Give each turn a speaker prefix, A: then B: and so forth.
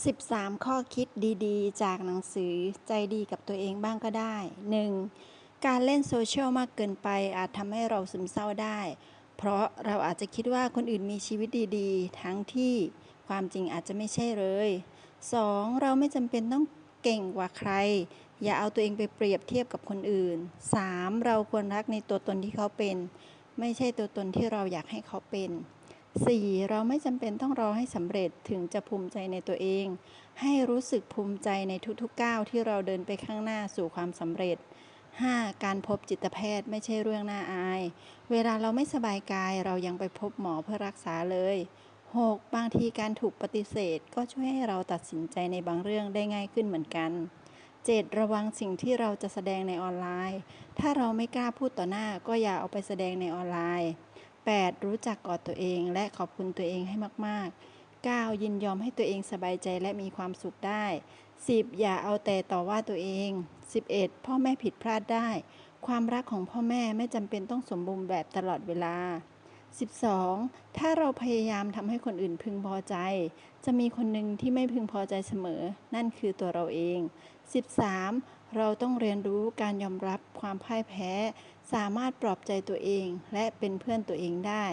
A: 13 ข้อคิดดีๆ จากหนังสือใจดีกับตัวเองบ้างก็ได้ 1. การเล่นโซเชียลมากเกินไปอาจทำให้เราซึมเศร้าได้ เพราะเราอาจจะคิดว่าคนอื่นมีชีวิตดีๆ ทั้งที่ความจริงอาจจะไม่ใช่เลย 2. เราไม่จำเป็นต้องเก่งกว่าใคร อย่าเอาตัวเองไปเปรียบเทียบกับคนอื่น 3. เราควรรักในตัวตนที่เขาเป็น ไม่ใช่ตัวตนที่เราอยากให้เขาเป็น 4. เราไม่จำเป็นต้องรอให้สำเร็จถึงจะภูมิใจในตัวเอง ให้รู้สึกภูมิใจในทุกๆก้าวที่เราเดินไปข้างหน้าสู่ความสำเร็จ 5. การพบจิตแพทย์ไม่ใช่เรื่องน่าอาย เวลาเราไม่สบายกายเรายังไปพบหมอเพื่อรักษาเลย 6. บางทีการถูกปฏิเสธก็ช่วยให้เราตัดสินใจในบางเรื่องได้ง่ายขึ้นเหมือนกัน 7. ระวังสิ่งที่เราจะแสดงในออนไลน์ ถ้าเราไม่กล้าพูดต่อหน้าก็อย่าเอาไปแสดงในออนไลน์ 8. รู้จักกอดตัวเองและขอบคุณตัวเองให้มาก ๆ 9. ยินยอมให้ตัวเองสบายใจและมีความสุขได้ 10. อย่าเอาแต่ต่อว่าตัวเอง 11. พ่อแม่ผิดพลาดได้ ความรักของพ่อแม่ไม่จำเป็นต้องสมบูรณ์แบบตลอดเวลา 12. ถ้าเราพยายามทำให้คนอื่นพึงพอใจ จะมีคนหนึ่งที่ไม่พึงพอใจเสมอ นั่นคือตัวเราเอง 13. เราต้องเรียนรู้การยอมรับความพ่ายแพ้ สามารถปลอบใจตัวเอง และเป็นเพื่อนตัวเองได้